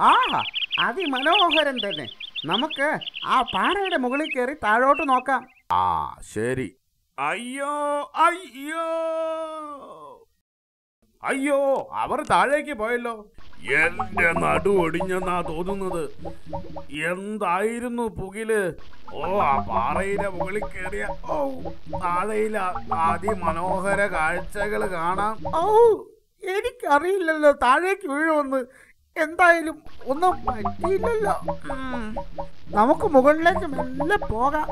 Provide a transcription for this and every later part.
ആഹാ അതിമനോഹരം തന്നെ. നമുക്ക് ആ പാറയുടെ മുകളിൽ കയറി താഴോട്ട് നോക്കാം. ആ ശരി. അയ്യോ അയ്യോ. അയ്യോ അവർ താഴേക്ക് പോയല്ലോ. എന്റെ നടു ഒടിഞ്ഞെന്നാ തോന്നുന്നത്. എന്തായിരുന്നു പുകിൽ? ഓ ആ പാറയിലെ മുകളിൽ കയറിയ ഓ താഴയില അതിമനോഹര കാഴ്ചകൾ കാണാം. ഓ എനിക്കറിയില്ലല്ലോ താഴേക്ക് വീഴുമെന്ന്. എന്തായാലും ഒന്നും പറ്റിയില്ലല്ലോ. നമുക്ക് മുകളിലേക്ക് മെല്ലെ പോകാം.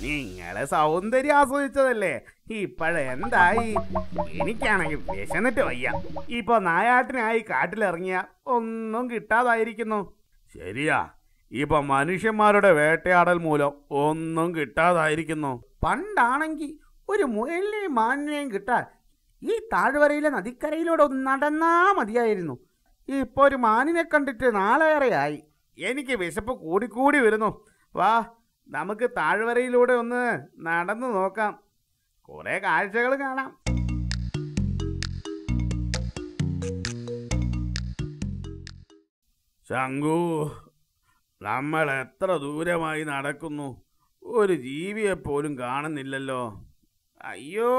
നിങ്ങളെ സൗന്ദര്യം ആസ്വദിച്ചതല്ലേ? ഇപ്പോഴെന്തായി എനിക്കാണെങ്കിൽ വിശന്നിട്ട് വയ്യ. ഇപ്പൊ നായാട്ടിനായി കാട്ടിലിറങ്ങിയ ഒന്നും കിട്ടാതായിരിക്കുന്നു. ശരിയാ. ഇപ്പൊ മനുഷ്യന്മാരുടെ വേട്ടയാടൽ മൂലം ഒന്നും കിട്ടാതായിരിക്കുന്നു. പണ്ടാണെങ്കിൽ ഒരു മുയലിനെയും മാനിനെയും കിട്ടാൻ ഈ താഴ്വരയിലെ നദിക്കരയിലൂടെ ഒന്ന് നടന്നാ മതിയായിരുന്നു. ഇപ്പോൾ ഒരു മാനിനെ കണ്ടിട്ട് നാളേറെയായി. എനിക്ക് വിശപ്പ് കൂടിക്കൂടി വരുന്നു. വാ നമുക്ക് താഴ്വരയിലൂടെ ഒന്ന് നടന്നു നോക്കാം. കുറേ കാഴ്ചകൾ കാണാം. ശങ്കു നമ്മൾ എത്ര ദൂരമായി നടക്കുന്നു. ഒരു ജീവിയെപ്പോലും കാണുന്നില്ലല്ലോ. അയ്യോ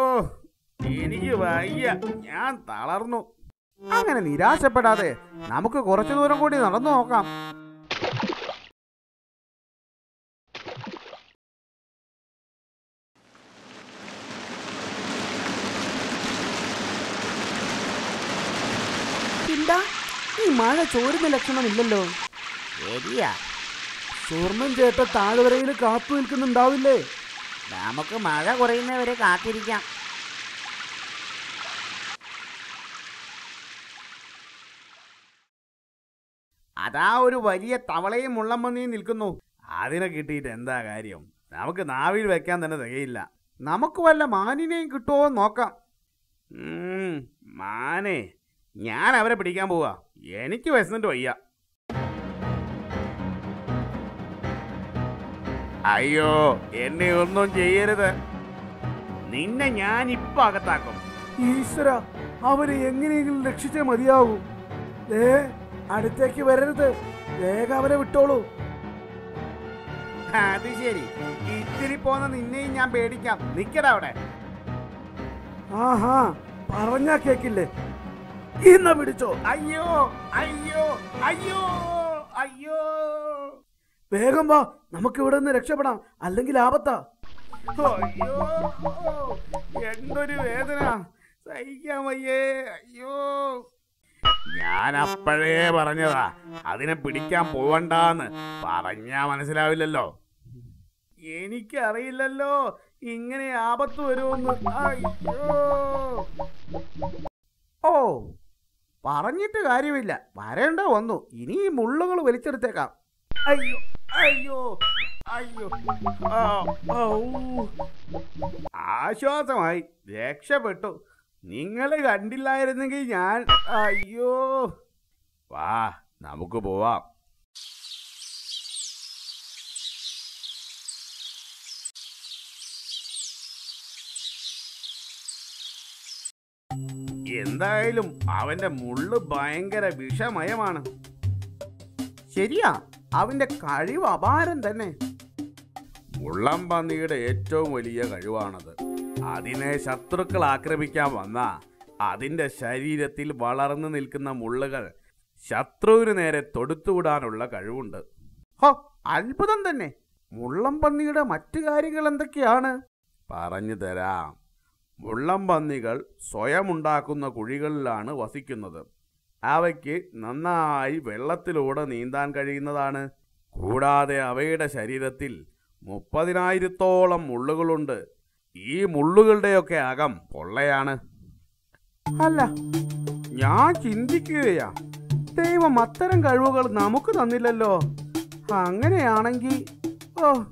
എനിക്ക് വയ്യ. ഞാൻ തളർന്നു. അങ്ങനെ നിരാശപ്പെടാതെ നമുക്ക് കുറച്ചു ദൂരം കൂടി നടന്നു നോക്കാം. ഈ മഴ ചോരുന്ന ലക്ഷണമില്ലല്ലോ. ശരിയാ. സ്വർണം ചേട്ട താഴ്വരയിൽ കാത്തു നിൽക്കുന്നുണ്ടാവില്ലേ? നമുക്ക് മഴ കുറയുന്നവരെ കാത്തിരിക്കാം. അതാ ഒരു വലിയ തവളയും മുള്ളമ്മന്നിയും നിൽക്കുന്നു. അതിനെ കിട്ടിയിട്ട് എന്താ കാര്യം? നമുക്ക് നാവിൽ വെക്കാൻ തന്നെ തികയില്ല. നമുക്ക് വല്ല മാനിനെയും കിട്ടുമോ എന്ന് നോക്കാം. മാനേ ഞാൻ അവരെ പിടിക്കാൻ പോവാ. എനിക്ക് വിശന്നിട്ട് വയ്യ. അയ്യോ എന്നെ ഒന്നും ചെയ്യരുത്. നിന്നെ ഞാൻ ഇപ്പൊ അകത്താക്കും. ഈശ്വര അവരെ എങ്ങനെയെങ്കിലും രക്ഷിച്ചേ മതിയാവൂ. ഏ അടുത്തേക്ക് വരരുത്. വേഗം അവരെ വിട്ടോളൂ. അത് ശരി. ഇത്തിരി പോന്ന നിന്നെയും ഞാൻ പേടിക്കാം. നിക്കടാ അവിടെ. ആഹാ പറഞ്ഞാ കേക്കില്ലേ? ഇന്ന പിടിച്ചോ. അയ്യോ അയ്യോ അയ്യോ അയ്യോ. വേഗം വാ നമുക്ക് ഇവിടെ നിന്ന് രക്ഷപ്പെടാം. അല്ലെങ്കിൽ ആപത്താ. അയ്യോ എന്തൊരു വേദന. സഹിക്കാൻ വയ്യേ. അയ്യോ. ഞാൻ അപ്പോഴേ പറഞ്ഞതാ അതിനെ പിടിക്കാൻ പോവണ്ടാന്ന്. പറഞ്ഞാ മനസ്സിലാവില്ലല്ലോ. എനിക്കറിയില്ലല്ലോ ഇങ്ങനെ ആപത്ത് വരുമെന്ന്. അയ്യോ. ഓ പറഞ്ഞിട്ട് കാര്യമില്ല. വരേണ്ട വന്നു. ഇനി ഈ മുള്ളുകൾ വലിച്ചെടുത്തേക്കാം. അയ്യോ. അയ്യോ അയ്യോ. ആശ്വാസമായി. രക്ഷപ്പെട്ടു. നിങ്ങൾ കണ്ടില്ലായിരുന്നെങ്കിൽ ഞാൻ അയ്യോ. വാ നമുക്ക് പോവാം. എന്തായാലും അവന്റെ മുള്ളു ഭയങ്കര വിഷമയമാണ്. ശരിയാ. അവന്റെ കഴിവ് അപാരം തന്നെ. മുള്ളം പന്നിയുടെ ഏറ്റവും വലിയ കഴിവാണത്. അതിനെ ശത്രുക്കൾ ആക്രമിക്കാൻ വന്ന അതിന്റെ ശരീരത്തിൽ വളർന്നു നിൽക്കുന്ന മുള്ളുകൾ ശത്രുവിന് നേരെ തൊടുത്തുവിടാനുള്ള കഴിവുണ്ട്. ഹോ അത്ഭുതം തന്നെ. മുള്ളം പന്നിയുടെ മറ്റു കാര്യങ്ങൾ എന്തൊക്കെയാണ്? പറഞ്ഞു തരാം. മുള്ളം പന്നികൾ സ്വയം ഉണ്ടാക്കുന്ന കുഴികളിലാണ് വസിക്കുന്നത്. അവയ്ക്ക് നന്നായി വെള്ളത്തിലൂടെ നീന്താൻ കഴിയുന്നതാണ്. കൂടാതെ അവയുടെ ശരീരത്തിൽ മുപ്പതിനായിരത്തോളം മുള്ളുകളുണ്ട്. ഈ മുള്ളുകളുടെയൊക്കെ അകം പൊള്ളയാണ്. അല്ല ഞാൻ ചിന്തിക്കുകയാ. ദൈവം അത്തരം കഴിവുകൾ നമുക്ക് തന്നില്ലല്ലോ. അങ്ങനെയാണെങ്കിൽ ഓ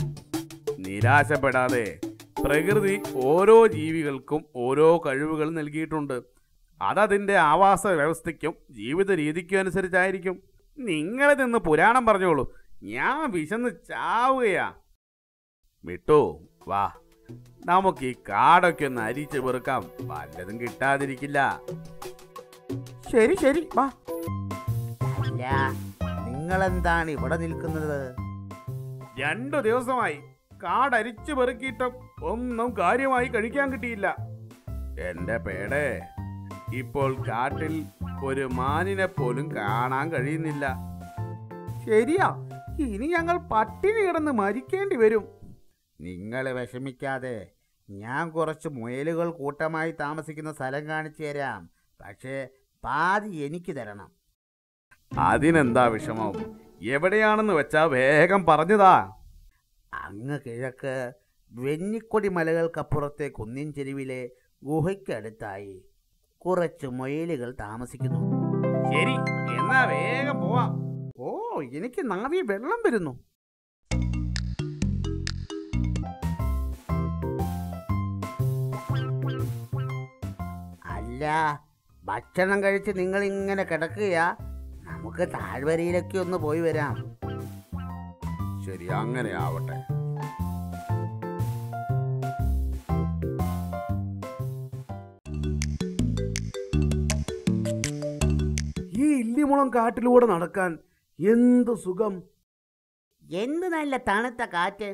നിരാശപ്പെടാതെ പ്രകൃതി ഓരോ ജീവികൾക്കും ഓരോ കഴിവുകൾ നൽകിയിട്ടുണ്ട്. അതതിന്റെ ആവാസ വ്യവസ്ഥയ്ക്കും ജീവിത രീതിക്കും അനുസരിച്ചായിരിക്കും. നിങ്ങൾ നിന്ന് പുരാണം പറഞ്ഞോളൂ. ഞാൻ വിശന്ന് ചാവുകയാ. വിട്ടു. വാ. നമുക്ക് ഈ കാടൊക്കെ ഒന്ന് അരിച്ചു പെറുക്കാം. വല്ലതും കിട്ടാതിരിക്കില്ല. ശരി ശരി. വാ. നിങ്ങൾ എന്താണ് ഇവിടെ നിൽക്കുന്നത്? രണ്ടു ദിവസമായി കാടരിച്ചു പെറുക്കിയിട്ടും ഒന്നും കാര്യമായി കഴിക്കാൻ കിട്ടിയില്ല. എന്റെ പേടെ. ഇപ്പോൾ കാട്ടിൽ ഒരു മാനിനെ പോലും കാണാൻ കഴിയുന്നില്ല. ശരിയാ ഇനി ഞങ്ങൾ പട്ടിണി കിടന്ന് മരിക്കേണ്ടി വരും. നിങ്ങൾ വിഷമിക്കാതെ ഞാൻ കുറച്ച് മുയലുകൾ കൂട്ടമായി താമസിക്കുന്ന സ്ഥലം കാണിച്ചു തരാം. പക്ഷേ പാതി എനിക്ക് തരണം. അതിനെന്താ വിഷമം? എവിടെയാണെന്ന് വെച്ചാ വേഗം പറഞ്ഞതാ. അങ്ങ് കിഴക്ക് വെഞ്ഞിക്കൊടി മലകൾക്കപ്പുറത്തെ കുന്നിൻ ചെരുവിലെ ഗുഹയ്ക്കടുത്തായി. കുറച്ച് മൊയിലുകൾ താമസിക്കുന്നു. ശരി എന്നാ വേഗം പോവാം. ഓ എനിക്ക് നാവി വെള്ളം വരുന്നു. അല്ല ഭക്ഷണം കഴിച്ച് നിങ്ങൾ ഇങ്ങനെ കിടക്കുക നമുക്ക് താഴ്വരയിലൊക്കെ ഒന്ന് പോയി വരാം. ശരി അങ്ങനെ ആവട്ടെ. ഇല്ലിമുളം കാട്ടിലൂടെ നടക്കാൻ എന്ത് സുഖം? എന്ത് നല്ല തണുത്ത കാറ്റ്.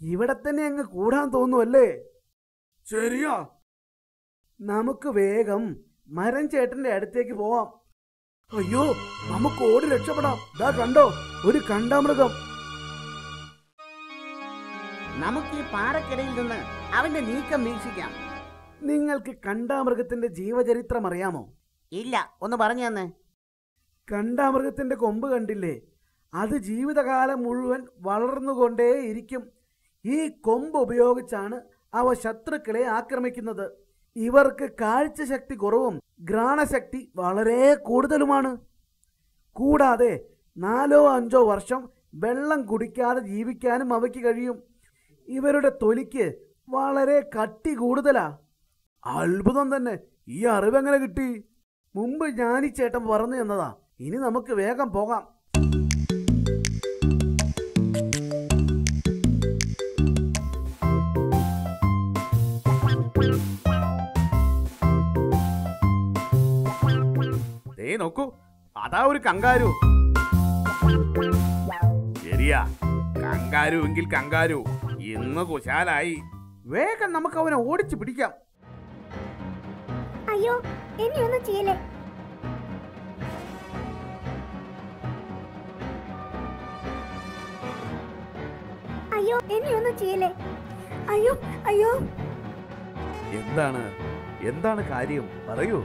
ഇവിടെ തന്നെ അങ്ങ് കൂടാൻ തോന്നുമല്ലേ ശരിയാ. നമുക്ക് വേഗം മരം ചേട്ടന്റെ അടുത്തേക്ക് പോവാം. അയ്യോ നമുക്ക് ഓടി രക്ഷപ്പെടാം. ദാ കണ്ടോ ഒരു കണ്ടാമൃഗം. നമുക്ക് ഈ പാറക്കിടയിൽ നിന്ന് അവന്റെ നീക്കം വീക്ഷിക്കാം. നിങ്ങൾക്ക് കണ്ടാമൃഗത്തിന്റെ ജീവചരിത്രം അറിയാമോ ഇല്ല ഒന്ന് പറഞ്ഞു തന്നെ കണ്ടാമൃഗത്തിന്റെ കൊമ്പ് കണ്ടില്ലേ? അത് ജീവിതകാലം മുഴുവൻ വളർന്നുകൊണ്ടേയിരിക്കും. ഈ കൊമ്പ് ഉപയോഗിച്ചാണ് അവ ശത്രുക്കളെ ആക്രമിക്കുന്നത്. ഇവർക്ക് കാഴ്ചശക്തി കുറവും ഘ്രാണശക്തി വളരെ കൂടുതലുമാണ്. കൂടാതെ നാലോ അഞ്ചോ വർഷം വെള്ളം കുടിക്കാതെ ജീവിക്കാനും അവയ്ക്ക് കഴിയും. ഇവരുടെ തൊലിക്ക് വളരെ കട്ടി കൂടുതലാ. അത്ഭുതം തന്നെ. ഈ അറിവെങ്ങനെ കിട്ടി? മുമ്പ് ഞാനീ ചേട്ടൻ പറഞ്ഞു തന്നതാ. ഇനി നമുക്ക് വേഗം പോകാം. ദേ നോക്കൂ അതാ ഒരു കങ്കാരു. ശരിയാ കങ്കാരു എങ്കിൽ കങ്കാരു. ഇന്ന് കുശാലായി. വേഗം നമുക്ക് അവനെ ഓടിച്ചു പിടിക്കാം. അയ്യോ ഇനി ഒന്നും ചെയ്യലേ അയ്യോ ഇനിയൊന്നും ഒന്നും ചെയ്യലേ അയ്യോ അയ്യോ. എന്താണ്? എന്താണ് കാര്യം? പറയൂ.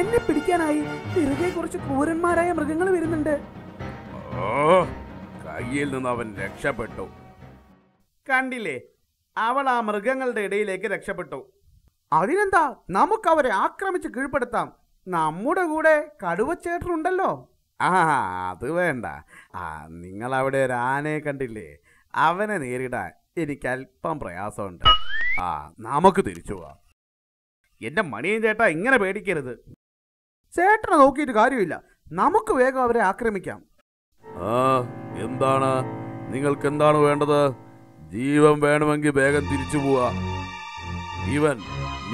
എന്നെ പിടിക്കാനായി തിരികെ കുറച്ച് ക്രൂരന്മാരായ മൃഗങ്ങൾ വരുന്നുണ്ട്. ഓ കയ്യിൽ നിന്ന് അവൻ രക്ഷപ്പെട്ടു. കണ്ടില്ലേ? അവൾ ആ മൃഗങ്ങളുടെ ഇടയിലേക്ക് രക്ഷപ്പെട്ടു. അതിനെന്താ? നമുക്ക് അവരെ ആക്രമിച്ച് കീഴ്പ്പെടുത്താം. നമ്മുടെ കൂടെ കടുവച്ചേട്ടനുണ്ടല്ലോ ആ അത് വേണ്ട. ആ നിങ്ങൾ അവിടെ ഒരു ആനയെ കണ്ടില്ലേ? അവനെ നേരിടാൻ എനിക്ക് അല്പം പ്രയാസമുണ്ട്. ആ നമുക്ക് തിരിച്ചു പോവാം എന്റെ മണിയൻ ചേട്ടാ ഇങ്ങനെ പേടിക്കരുത്. ചേട്ടനെ നോക്കിയിട്ട് കാര്യമില്ല. നമുക്ക് വേഗം അവരെ ആക്രമിക്കാം. ആ എന്താണ്? നിങ്ങൾക്ക് എന്താണ് വേണ്ടത്? ജീവൻ വേണമെങ്കിൽ വേഗം തിരിച്ചു പോവാ. ഇവൻ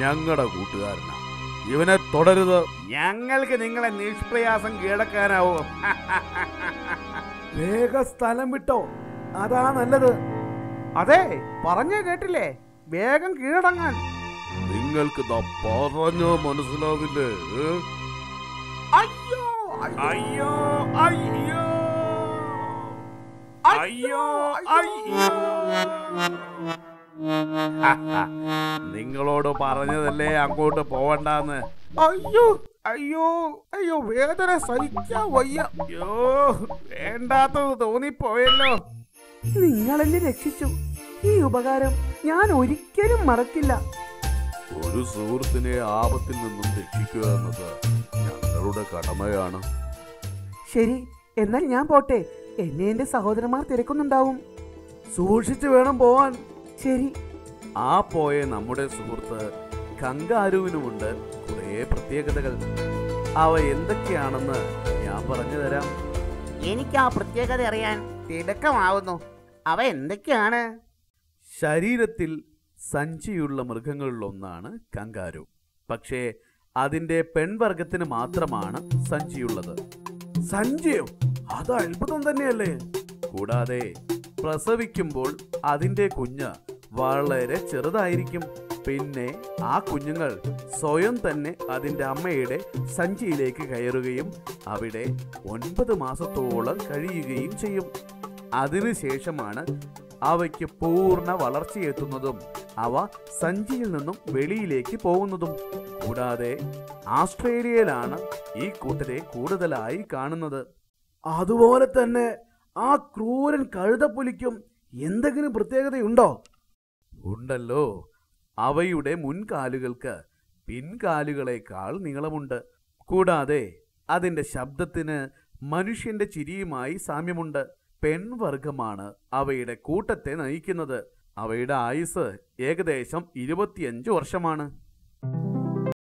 ഞങ്ങളുടെ കൂട്ടുകാരനാണ് ഇവനെ തുടരുത്. ഞങ്ങൾക്ക് നിങ്ങളെ നിഷ്പ്രയാസം കീഴടക്കാനാവോ. വേഗ സ്ഥലം വിട്ടോ. അതാ നല്ലത്. അതെ പറഞ്ഞേ കേട്ടില്ലേ? വേഗം കീഴടങ്ങാൻ. നിങ്ങൾക്ക് ദാ പറഞ്ഞോ മനസ്സിലാവില്ലേ? അയ്യോ. അയ്യോ അയ്യോ അയ്യോ. അയ്യോ. നിങ്ങളോട് പറഞ്ഞതല്ലേ അങ്ങോട്ട് പോവണ്ടെന്ന്? അയ്യോ അയ്യോ അയ്യോ വേദന സഹിക്കാൻ വയ്യ. അയ്യോ വേണ്ടാത്തത് തോന്നിപ്പോയല്ലോ. നിങ്ങൾ എന്നെ രക്ഷിച്ചു. ഈ ഉപകാരം ഞാൻ ഒരിക്കലും മറക്കില്ല. ഒരു സുഹൃത്തിനെ ആപത്തിൽ നിന്നും രക്ഷിക്കുക എന്നത് ഞങ്ങളുടെ കടമയാണ്. ശരി എന്നാൽ ഞാൻ പോട്ടെ. എന്നെ എന്റെ സഹോദരന്മാർ തിരക്കുന്നുണ്ടാവും. സൂക്ഷിച്ചു വേണം പോവാൻ. ശരി. ആ പോയ നമ്മുടെ സുഹൃത്ത് കങ്കാരുവിനുമുണ്ട് കുറേ പ്രത്യേകതകൾ. അവ എന്തൊക്കെയാണെന്ന് ഞാൻ പറഞ്ഞു തരാം. എനിക്ക് ആ പ്രത്യേകത അറിയാൻ തിടുക്കമാവുന്നു. അവ എന്തൊക്കെയാണ്? ശരീരത്തിൽ സഞ്ചിയുള്ള മൃഗങ്ങളിലൊന്നാണ് കങ്കാരു. പക്ഷേ അതിന്റെ പെൺവർഗത്തിന് മാത്രമാണ് സഞ്ചിയുള്ളത്. സഞ്ചിയോ? അത് അത്ഭുതം തന്നെയല്ലേ? കൂടാതെ പ്രസവിക്കുമ്പോൾ അതിന്റെ കുഞ്ഞ് വളരെ ചെറുതായിരിക്കും. പിന്നെ ആ കുഞ്ഞുങ്ങൾ സ്വയം തന്നെ അതിന്റെ അമ്മയുടെ സഞ്ചിയിലേക്ക് കയറുകയും അവിടെ ഒൻപത് മാസത്തോളം കഴിയുകയും ചെയ്യും. അതിനുശേഷമാണ് അവയ്ക്ക് പൂർണ വളർച്ചയെത്തുന്നതും അവ സഞ്ചിയിൽ നിന്നും വെളിയിലേക്ക് പോകുന്നതും. കൂടാതെ ആസ്ട്രേലിയയിലാണ് ഈ കൂട്ടരെ കൂടുതലായി കാണുന്നത്. അതുപോലെ തന്നെ ആ ക്രൂരൻ കഴുതപ്പുലിക്കും എന്തെങ്കിലും പ്രത്യേകതയുണ്ടോ? ഉണ്ടല്ലോ. അവയുടെ മുൻകാലുകൾക്ക് പിൻകാലുകളേക്കാൾ നീളമുണ്ട്. കൂടാതെ അതിന്റെ ശബ്ദത്തിന് മനുഷ്യന്റെ ചിരിയുമായി സാമ്യമുണ്ട്. പെൺവർഗമാണ് അവയുടെ കൂട്ടത്തെ നയിക്കുന്നത്. അവയുടെ ആയുസ് ഏകദേശം ഇരുപത്തിയഞ്ച് വർഷമാണ്.